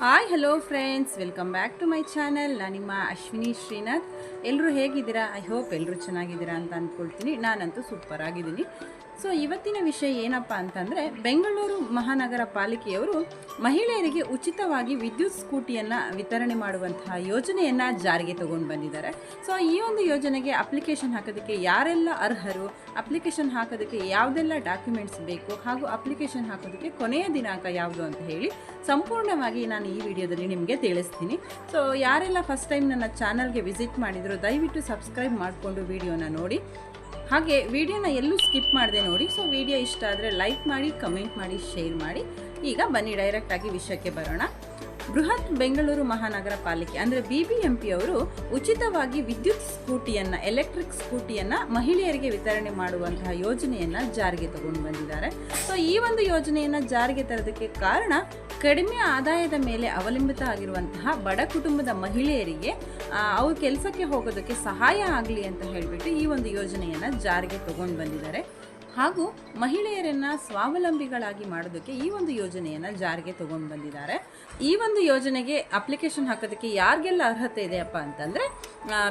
Hi hello friends welcome back to my channel ನಾನು ನಿಮ್ಮ ಅಶ್ವಿನಿ ಶ್ರೀನಾಥ್. ಎಲ್ಲರೂ ಹೇಗಿದ್ದೀರಾ? ಐ ಹೋಪ್ ಎಲ್ಲರೂ ಚೆನ್ನಾಗಿದ್ದೀರಾ ಅಂತ ಅಂದ್ಕೊಳ್ತೀನಿ. ನಾನಂತೂ ಸೂಪರ್ ಆಗಿದ್ದೀನಿ. ಸೊ ಇವತ್ತಿನ ವಿಷಯ ಏನಪ್ಪ ಅಂತಂದರೆ, ಬೆಂಗಳೂರು ಮಹಾನಗರ ಪಾಲಿಕೆಯವರು ಮಹಿಳೆಯರಿಗೆ ಉಚಿತವಾಗಿ ವಿದ್ಯುತ್ ಸ್ಕೂಟಿಯನ್ನು ವಿತರಣೆ ಮಾಡುವಂತಹ ಯೋಜನೆಯನ್ನು ಜಾರಿಗೆ ತಗೊಂಡು ಬಂದಿದ್ದಾರೆ. ಸೊ ಈ ಒಂದು ಯೋಜನೆಗೆ ಅಪ್ಲಿಕೇಶನ್ ಹಾಕೋದಕ್ಕೆ ಯಾರೆಲ್ಲ ಅರ್ಹರು, ಅಪ್ಲಿಕೇಶನ್ ಹಾಕೋದಕ್ಕೆ ಯಾವುದೆಲ್ಲ ಡಾಕ್ಯುಮೆಂಟ್ಸ್ ಬೇಕು, ಹಾಗೂ ಅಪ್ಲಿಕೇಶನ್ ಹಾಕೋದಕ್ಕೆ ಕೊನೆಯ ದಿನಾಂಕ ಯಾವುದು ಅಂತ ಹೇಳಿ ಸಂಪೂರ್ಣವಾಗಿ ನಾನು ಈ ವಿಡಿಯೋದಲ್ಲಿ ನಿಮಗೆ ತಿಳಿಸ್ತೀನಿ. ಸೊ ಯಾರೆಲ್ಲ ಫಸ್ಟ್ ಟೈಮ್ ನನ್ನ ಚಾನಲ್ಗೆ ವಿಸಿಟ್ ಮಾಡಿದರೂ, ದಯವಿಟ್ಟು ಸಬ್ಸ್ಕ್ರೈಬ್ ಮಾಡಿಕೊಂಡು ವಿಡಿಯೋನ ನೋಡಿ. ಹಾಗೆ ವಿಡಿಯೋನ ಎಲ್ಲೂ ಸ್ಕಿಪ್ ಮಾಡಿದೆ ನೋಡಿ. ಸೊ ವಿಡಿಯೋ ಇಷ್ಟ ಆದರೆ ಲೈಕ್ ಮಾಡಿ, ಕಮೆಂಟ್ ಮಾಡಿ, ಶೇರ್ ಮಾಡಿ. ಈಗ ಬನ್ನಿ ಡೈರೆಕ್ಟಾಗಿ ವಿಷಯಕ್ಕೆ ಬರೋಣ. ಬೃಹತ್ ಬೆಂಗಳೂರು ಮಹಾನಗರ ಪಾಲಿಕೆ ಅಂದರೆ ಬಿ ಬಿ ಎಂ ಪಿ ಅವರು ಉಚಿತವಾಗಿ ವಿದ್ಯುತ್ ಸ್ಕೂಟಿಯನ್ನು ಎಲೆಕ್ಟ್ರಿಕ್ ಸ್ಕೂಟಿಯನ್ನು ಮಹಿಳೆಯರಿಗೆ ವಿತರಣೆ ಮಾಡುವಂತಹ ಯೋಜನೆಯನ್ನು ಜಾರಿಗೆ ತಗೊಂಡು ಬಂದಿದ್ದಾರೆ. ಸೊ ಈ ಒಂದು ಯೋಜನೆಯನ್ನು ಜಾರಿಗೆ ತರೋದಕ್ಕೆ ಕಾರಣ ಕಡಿಮೆ ಆದಾಯದ ಮೇಲೆ ಅವಲಂಬಿತ ಆಗಿರುವಂತಹ ಬಡ ಕುಟುಂಬದ ಮಹಿಳೆಯರಿಗೆ ಅವ್ರ ಕೆಲಸಕ್ಕೆ ಹೋಗೋದಕ್ಕೆ ಸಹಾಯ ಆಗಲಿ ಅಂತ ಹೇಳಿಬಿಟ್ಟು ಈ ಒಂದು ಯೋಜನೆಯನ್ನು ಜಾರಿಗೆ ತಗೊಂಡು ಬಂದಿದ್ದಾರೆ. ಹಾಗೂ ಮಹಿಳೆಯರನ್ನ ಸ್ವಾವಲಂಬಿಗಳಾಗಿ ಮಾಡೋದಕ್ಕೆ ಈ ಒಂದು ಯೋಜನೆಯನ್ನು ಜಾರಿಗೆ ತಗೊಂಡು ಬಂದಿದ್ದಾರೆ. ಈ ಒಂದು ಯೋಜನೆಗೆ ಅಪ್ಲಿಕೇಶನ್ ಹಾಕೋದಕ್ಕೆ ಯಾರಿಗೆಲ್ಲ ಅರ್ಹತೆ ಇದೆಯಪ್ಪ ಅಂತಂದರೆ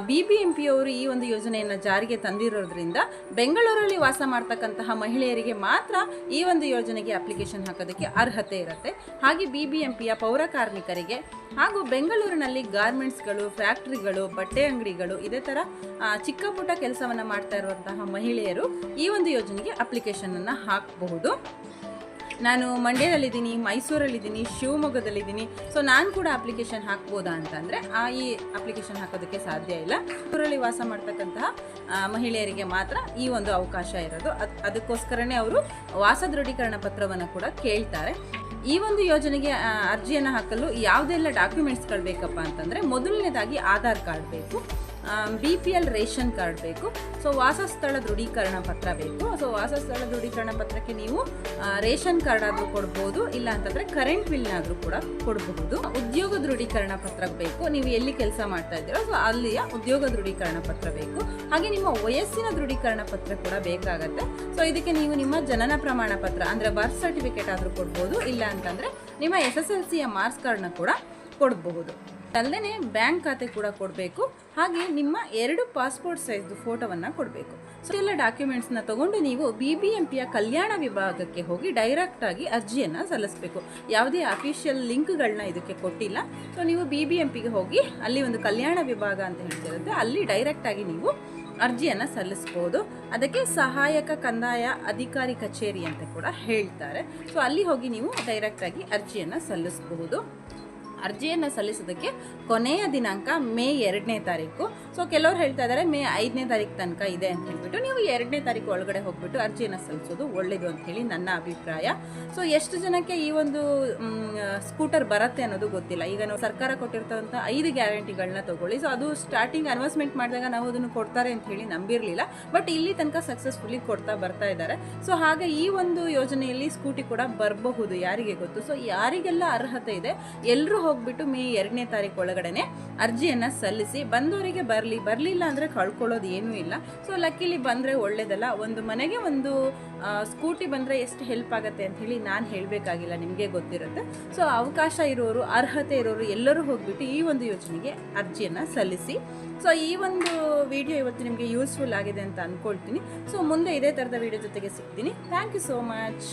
ಬಿ ಬಿ ಎಂ ಪಿ ಅವರು ಈ ಒಂದು ಯೋಜನೆಯನ್ನು ಜಾರಿಗೆ ತಂದಿರೋದ್ರಿಂದ ಬೆಂಗಳೂರಲ್ಲಿ ವಾಸ ಮಾಡ್ತಕ್ಕಂತಹ ಮಹಿಳೆಯರಿಗೆ ಮಾತ್ರ ಈ ಒಂದು ಯೋಜನೆಗೆ ಅಪ್ಲಿಕೇಶನ್ ಹಾಕೋದಕ್ಕೆ ಅರ್ಹತೆ ಇರುತ್ತೆ. ಹಾಗೆ ಬಿ ಬಿ ಎಂ ಪಿಯ ಪೌರ ಕಾರ್ಮಿಕರಿಗೆ ಹಾಗೂ ಬೆಂಗಳೂರಿನಲ್ಲಿ ಗಾರ್ಮೆಂಟ್ಸ್ಗಳು ಫ್ಯಾಕ್ಟ್ರಿಗಳು ಬಟ್ಟೆ ಅಂಗಡಿಗಳು, ಇದೇ ಥರ ಚಿಕ್ಕ ಪುಟ್ಟ ಕೆಲಸವನ್ನು ಮಾಡ್ತಾ ಇರುವಂತಹ ಮಹಿಳೆಯರು ಈ ಒಂದು ಯೋಜನೆಗೆ ಅಪ್ಲಿಕೇಶನನ್ನು ಹಾಕಬಹುದು. ನಾನು ಮಂಡ್ಯದಲ್ಲಿದ್ದೀನಿ, ಮೈಸೂರಲ್ಲಿದ್ದೀನಿ, ಶಿವಮೊಗ್ಗದಲ್ಲಿದ್ದೀನಿ. ಸೊ ನಾನು ಕೂಡ ಅಪ್ಲಿಕೇಶನ್ ಹಾಕ್ಬೋದಾ ಅಂತಂದರೆ ಆ ಈ ಅಪ್ಲಿಕೇಶನ್ ಹಾಕೋದಕ್ಕೆ ಸಾಧ್ಯ ಇಲ್ಲ. ಊರಲ್ಲಿ ವಾಸ ಮಾಡ್ತಕ್ಕಂತಹ ಮಹಿಳೆಯರಿಗೆ ಮಾತ್ರ ಈ ಒಂದು ಅವಕಾಶ ಇರೋದು. ಅದ್, ಅದಕ್ಕೋಸ್ಕರನೇ ಅವರು ವಾಸ ದೃಢೀಕರಣ ಪತ್ರವನ್ನು ಕೂಡ ಕೇಳ್ತಾರೆ. ಈ ಒಂದು ಯೋಜನೆಗೆ ಅರ್ಜಿಯನ್ನು ಹಾಕಲು ಯಾವುದೆಲ್ಲ ಡಾಕ್ಯುಮೆಂಟ್ಸ್ಗಳು ಬೇಕಪ್ಪ ಅಂತಂದರೆ, ಮೊದಲನೇದಾಗಿ ಆಧಾರ್ ಕಾರ್ಡ್ ಬೇಕು. B P L ration card ಬೇಕು. ಸೊ ವಾಸಸ್ಥಳ ದೃಢೀಕರಣ ಪತ್ರ ಬೇಕು. ಸೊ ವಾಸಸ್ಥಳ ದೃಢೀಕರಣ ಪತ್ರಕ್ಕೆ ನೀವು ರೇಷನ್ ಕಾರ್ಡ್ ಆದರೂ ಕೊಡ್ಬೋದು, ಇಲ್ಲ ಅಂತಂದರೆ ಕರೆಂಟ್ ಬಿಲ್ನಾದರೂ ಕೂಡ ಕೊಡಬಹುದು. ಉದ್ಯೋಗ ದೃಢೀಕರಣ ಪತ್ರ ಬೇಕು. ನೀವು ಎಲ್ಲಿ ಕೆಲಸ ಮಾಡ್ತಾ ಇದ್ದೀರೋ, ಸೊ ಅಲ್ಲಿಯ ಉದ್ಯೋಗ ದೃಢೀಕರಣ ಪತ್ರ ಬೇಕು. ಹಾಗೆ ನಿಮ್ಮ ವಯಸ್ಸಿನ ದೃಢೀಕರಣ ಪತ್ರ ಕೂಡ ಬೇಕಾಗತ್ತೆ. ಸೊ ಇದಕ್ಕೆ ನೀವು ನಿಮ್ಮ ಜನನ ಪ್ರಮಾಣ ಪತ್ರ, ಅಂದರೆ ಬರ್ತ್ ಸರ್ಟಿಫಿಕೇಟ್ ಆದರೂ ಕೊಡ್ಬೋದು, ಇಲ್ಲ ಅಂತಂದರೆ ನಿಮ್ಮ ಎಸ್ ಎಸ್ ಎಲ್ ಸಿಯ ಮಾರ್ಕ್ಸ್ ಕಾರ್ಡ್ನ ಕೂಡ ಕೊಡಬಹುದು. ಅಲ್ಲದೆ ಬ್ಯಾಂಕ್ ಖಾತೆ ಕೂಡ ಕೊಡಬೇಕು. ಹಾಗೆ ನಿಮ್ಮ ಎರಡು ಪಾಸ್ಪೋರ್ಟ್ ಸೈಜ್ದು ಫೋಟೋವನ್ನು ಕೊಡಬೇಕು. ಸೊ ಎಲ್ಲ ಡಾಕ್ಯುಮೆಂಟ್ಸ್ನ ತಗೊಂಡು ನೀವು ಬಿ ಬಿ ಎಂ ಪಿಯ ಕಲ್ಯಾಣ ವಿಭಾಗಕ್ಕೆ ಹೋಗಿ ಡೈರೆಕ್ಟಾಗಿ ಅರ್ಜಿಯನ್ನು ಸಲ್ಲಿಸಬೇಕು. ಯಾವುದೇ ಅಫಿಷಿಯಲ್ ಲಿಂಕ್ಗಳನ್ನ ಇದಕ್ಕೆ ಕೊಟ್ಟಿಲ್ಲ. ಸೊ ನೀವು ಬಿ ಬಿ ಎಂ ಪಿಗೆ ಹೋಗಿ ಅಲ್ಲಿ ಒಂದು ಕಲ್ಯಾಣ ವಿಭಾಗ ಅಂತ ಹೇಳ್ತಿರುತ್ತೆ. ಅಲ್ಲಿ ಡೈರೆಕ್ಟಾಗಿ ನೀವು ಅರ್ಜಿಯನ್ನು ಸಲ್ಲಿಸ್ಬೋದು. ಅದಕ್ಕೆ ಸಹಾಯಕ ಕಂದಾಯ ಅಧಿಕಾರಿ ಕಚೇರಿ ಅಂತ ಕೂಡ ಹೇಳ್ತಾರೆ. ಸೊ ಅಲ್ಲಿ ಹೋಗಿ ನೀವು ಡೈರೆಕ್ಟಾಗಿ ಅರ್ಜಿಯನ್ನು ಸಲ್ಲಿಸಬಹುದು ಅರ್ಜಿಯನ್ನು ಸಲ್ಲಿಸೋದಕ್ಕೆ ಕೊನೆಯ ದಿನಾಂಕ ಮೇ ಎರಡನೇ ತಾರೀಕು. ಸೊ ಕೆಲವರು ಹೇಳ್ತಾ ಇದ್ದಾರೆ ಮೇ ಐದನೇ ತಾರೀಕು ತನಕ ಇದೆ ಅಂತ ಹೇಳ್ಬಿಟ್ಟು ನೀವು ಎರಡನೇ ತಾರೀಕು ಒಳಗಡೆ ಹೋಗ್ಬಿಟ್ಟು ಅರ್ಜಿಯನ್ನು ಸಲ್ಲಿಸೋದು ಒಳ್ಳೆಯದು ಅಂತ ಹೇಳಿ ನನ್ನ ಅಭಿಪ್ರಾಯ. ಸೊ ಎಷ್ಟು ಜನಕ್ಕೆ ಈ ಒಂದು ಸ್ಕೂಟರ್ ಬರುತ್ತೆ ಅನ್ನೋದು ಗೊತ್ತಿಲ್ಲ. ಈಗ ನಾವು ಸರ್ಕಾರ ಕೊಟ್ಟಿರ್ತಕ್ಕಂಥ ಐದು ಗ್ಯಾರಂಟಿಗಳನ್ನ ತಗೊಳ್ಳಿ. ಸೊ ಅದು ಸ್ಟಾರ್ಟಿಂಗ್ ಅನೌನ್ಸ್ಮೆಂಟ್ ಮಾಡಿದಾಗ ನಾವು ಅದನ್ನು ಕೊಡ್ತಾರೆ ಅಂತ ಹೇಳಿ ನಂಬಿರಲಿಲ್ಲ. ಬಟ್ ಇಲ್ಲಿ ತನಕ ಸಕ್ಸಸ್ಫುಲ್ಲಿ ಕೊಡ್ತಾ ಬರ್ತಾ ಇದ್ದಾರೆ. ಸೊ ಹಾಗೆ ಈ ಒಂದು ಯೋಜನೆಯಲ್ಲಿ ಸ್ಕೂಟಿ ಕೂಡ ಬರಬಹುದು ಯಾರಿಗೆ ಗೊತ್ತು? ಸೊ ಯಾರಿಗೆಲ್ಲ ಅರ್ಹತೆ ಇದೆ? ಎಲ್ಲರೂ ಹೋಗ್ಬಿಟ್ಟು ಮೇ ಎರಡನೇ ತಾರೀಕು ಒಳಗಡೆನೆ ಅರ್ಜಿಯನ್ನು ಸಲ್ಲಿಸಿ, ಬಂದವರಿಗೆ ಬರಲಿ, ಬರಲಿಲ್ಲ ಅಂದರೆ ಕಳ್ಕೊಳ್ಳೋದು ಏನೂ ಇಲ್ಲ. ಸೊ ಲಕ್ಕಿಲಿ ಬಂದರೆ ಒಳ್ಳೇದಲ್ಲ. ಒಂದು ಮನೆಗೆ ಒಂದು ಸ್ಕೂಟಿ ಬಂದರೆ ಎಷ್ಟು ಹೆಲ್ಪ್ ಆಗುತ್ತೆ ಅಂತ ಹೇಳಿ ನಾನು ಹೇಳಬೇಕಾಗಿಲ್ಲ, ನಿಮಗೆ ಗೊತ್ತಿರುತ್ತೆ. ಸೊ ಅವಕಾಶ ಇರೋರು, ಅರ್ಹತೆ ಇರೋರು ಎಲ್ಲರೂ ಹೋಗ್ಬಿಟ್ಟು ಈ ಒಂದು ಯೋಜನೆಗೆ ಅರ್ಜಿಯನ್ನು ಸಲ್ಲಿಸಿ. ಸೊ ಈ ಒಂದು ವಿಡಿಯೋ ಇವತ್ತು ನಿಮಗೆ ಯೂಸ್ಫುಲ್ ಆಗಿದೆ ಅಂತ ಅಂದ್ಕೊಳ್ತೀನಿ ಸೊ ಮುಂದೆ ಇದೇ ಥರದ ವಿಡಿಯೋ ಜೊತೆಗೆ ಸಿಗ್ತೀನಿ. Thank you so much